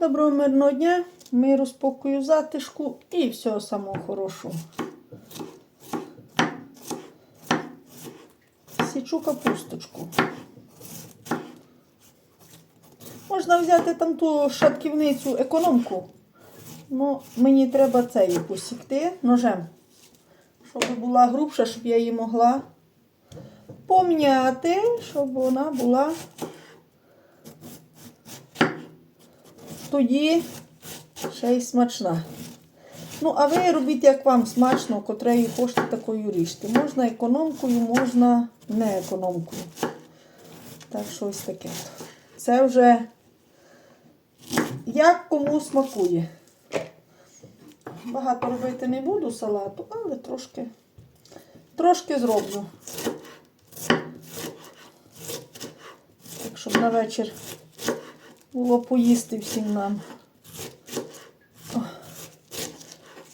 Доброго мирного дня, миру, спокою, затишку і всього самого хорошого. Січу капусточку. Можна взяти там ту шатківницю економку. Ну, мені треба цею посікти ножем. Щоб була грубша, щоб я її могла пом'яти, щоб вона була тоді ще й смачна. Ну, а ви робіть, як вам смачно, котрею хочете такою ріжте. Можна економкою, можна не економкою. Так що ось таке. Це вже як кому смакує. Багато робити не буду салату, але трошки, трошки зроблю. Так, щоб на вечір було поїсти всім нам. О,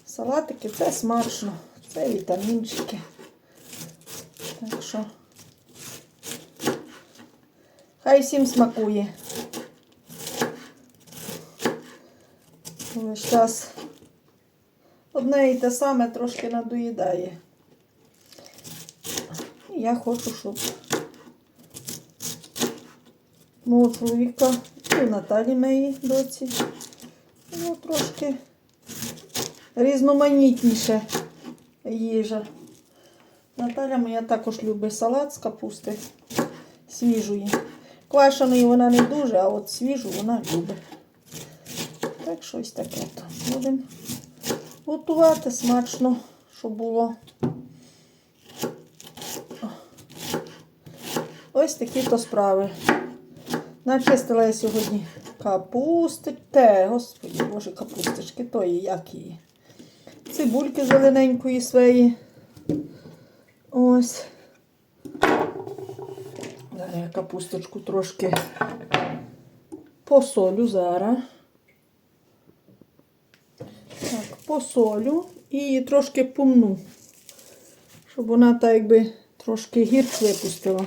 салатики це смачно, це вітамінчики. Так що хай всім смакує. Весь час одне і те саме трошки надоїдає. І я хочу, щоб мого чоловіка і в Наталі моїй доці. Ну, трошки різноманітніше їжа. Наталя моя також любить салат з капусти свіжої. Квашеної вона не дуже, а от свіжу вона любить. Так щось таке. Будемо готувати смачно, щоб було. Ось такі то справи. Начистила я сьогодні капусти. Те, господи, боже, капусточки, тої, як її. Цибульки зелененької своєї. Ось. Зараз я капусточку трошки посолю зараз. Так, посолю і трошки помну, щоб вона так якби трошки гірч випустила.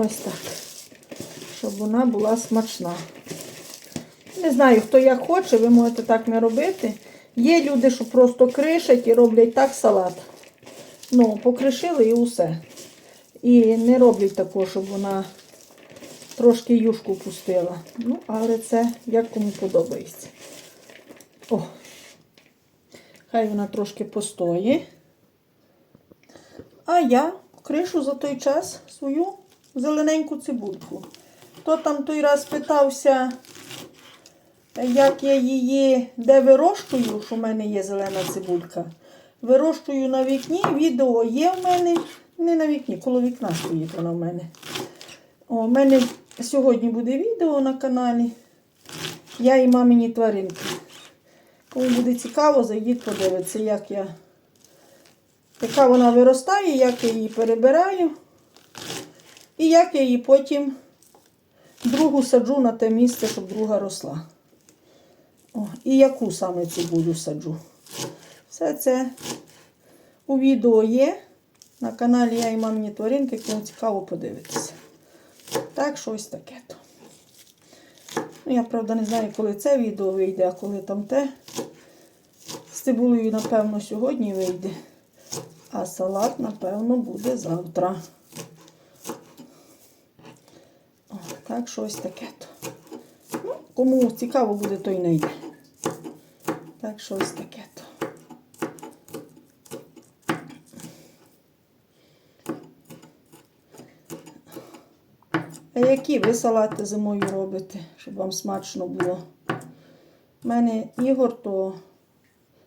Ось так. Щоб вона була смачна. Не знаю, хто як хоче, ви можете так не робити. Є люди, що просто кришать і роблять так салат. Ну, покришили і усе. І не роблять такого, щоб вона трошки юшку пустила. Ну, але це як кому подобається. О, хай вона трошки постоїть. А я кришу за той час свою зелененьку цибульку. Хто там той раз питався, як я її де вирощую, що в мене є зелена цибулька. Вирощую на вікні, відео є в мене, не на вікні, коло вікна стоїть вона в мене. О, У мене сьогодні буде відео на каналі. Я і мамині тваринки. Кому буде цікаво, зайдіть подивитися, як я, яка вона виростає, як я її перебираю. І як я її потім другу саджу на те місце, щоб друга росла. О, І яку саме цибулю саджу. Все це у відео є. На каналі я і мамні тваринки, кому цікаво подивитися. Так, що ось таке то. Ну, я, правда, не знаю, коли це відео вийде, а коли там те. З цибулею, напевно, сьогодні вийде. А салат, напевно, буде завтра. О, так, що ось таке то. Ну, кому цікаво буде, той не йде. Так, що ось таке то. А які ви салати зимою робите, щоб вам смачно було? У мене Ігор то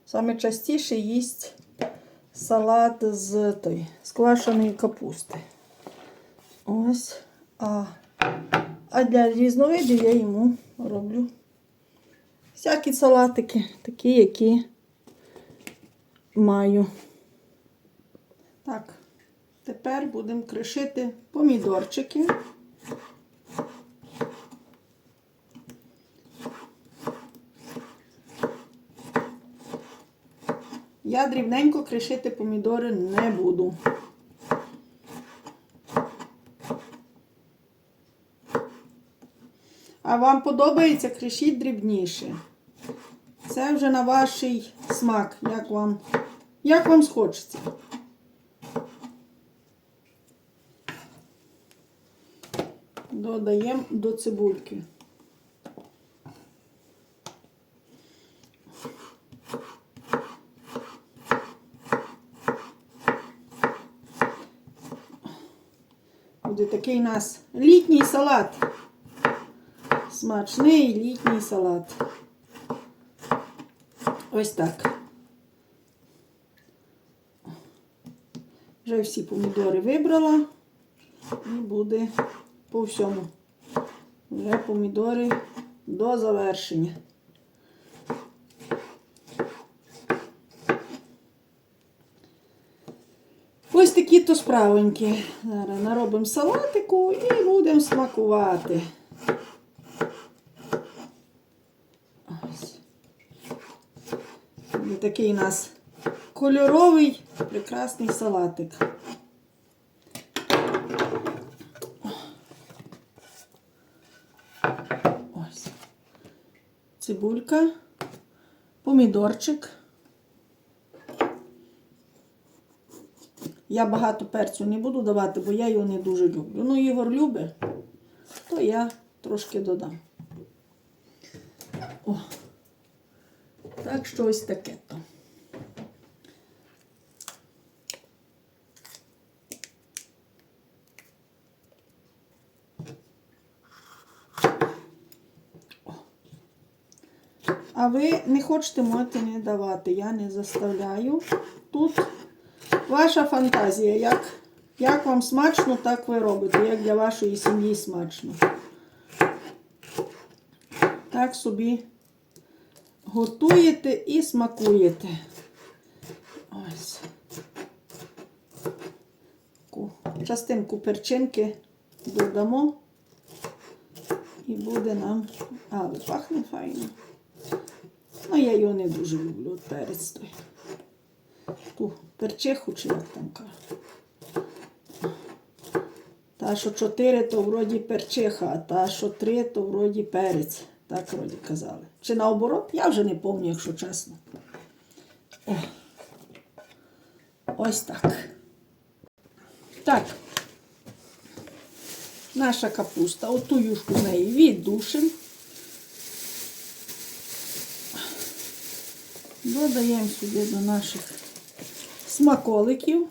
саме частіше їсть салат з той, з квашеної капусти. Ось. А, а для різновидів я йому роблю всякі салатики, такі, які маю. Так, тепер будемо кришити помідорчики. Я дрібненько кришити помідори не буду. А вам подобається, кришіть дрібніше. Це вже на ваш смак, як вам, як вам схочеться. Додаємо до цибульки. Буде такий у нас літній салат. Смачний літній салат. Ось так. Вже всі помідори вибрала. І буде по всьому. Вже помідори до завершення. Ось такі то справоньки. Зараз наробимо салатику і будемо смакувати. Буде такий у нас кольоровий прекрасний салатик. Ось. Цибулька, помідорчик. Я багато перцю не буду давати, бо я його не дуже люблю. Ну, Ігор любить, то я трошки додам. О. Так що ось таке то. А ви не хочете, можете не давати. Я не заставляю. Тут ваша фантазія. Як, як вам смачно, так ви робите. Як для вашої сім'ї смачно. Так собі готуєте і смакуєте. Ось. Частинку перчинки додамо. І буде нам. Але пахне файно. Ну, я його не дуже люблю, перець той. Таку перчиху чи як там кажуть. Та, що чотири, то вроді перчиха, а та, що три, то вроді перець. Так вроді казали. Чи наоборот, я вже не пам'ятаю, якщо чесно. О. Ось так. Так. Наша капуста. Оту юшку в неї віддушимо. Додаємо сюди до наших смаколиків.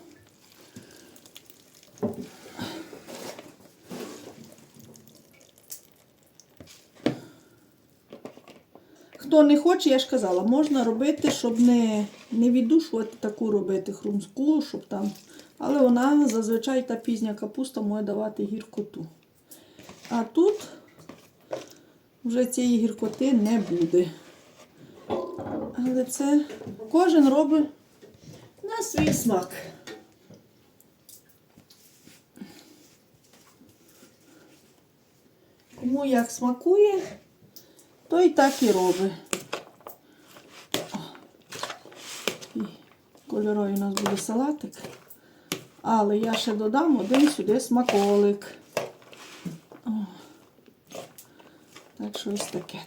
Хто не хоче, я ж казала, можна робити, щоб не, не віддушувати таку робити хрумську, щоб там. Але вона зазвичай та пізня капуста може давати гіркоту. А тут вже цієї гіркоти не буде. Але це кожен робить на свій смак. Кому як смакує, той так і робить. О. І кольоровий у нас буде салатик. Але я ще додам один сюди смаколик. О. Так що ось таке.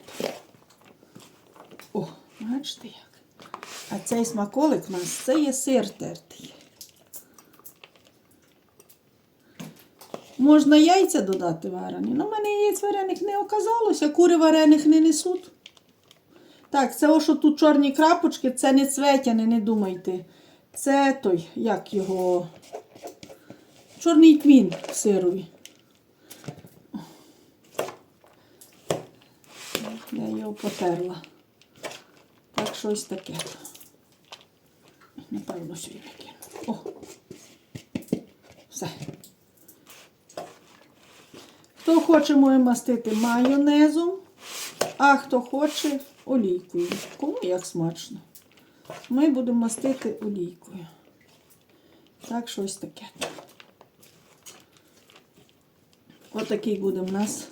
О, бачите як. А цей смаколик у нас це є сир тертий. Можна яйця додати варені. Ну, в мене яєць варених не оказалося, кури варених не несуть. Так, це о, що тут чорні крапочки, це не цветяне, не думайте. Це той, як його. Чорний кмін в сирові. Я його потерла. Так, щось таке. Напевно, сюди. О! Все. Хто хоче, може мастити майонезом, а хто хоче олійкою. Кому як смачно. Ми будемо мастити олійкою. Так, щось таке. Отакий буде в нас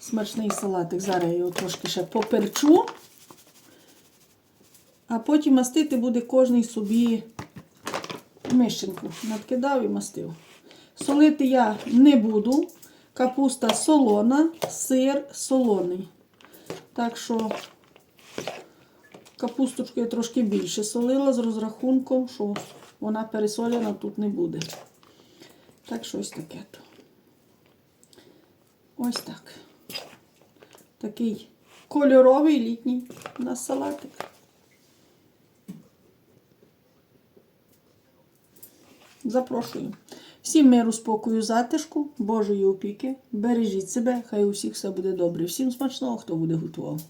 смачний салатик. Зараз я його трошки ще поперчу. А потім мастити буде кожний собі мищенку. Надкидав і мастив. Солити я не буду. Капуста солона, сир солоний. Так що капусточку я трошки більше солила з розрахунком, що вона пересолена тут не буде. Так що ось таке то. Ось так. Такий кольоровий літній у нас салатик. Запрошую. Всім миру, спокою, затишку, Божої опіки. Бережіть себе, хай у всіх все буде добре. Всім смачного, хто буде готував.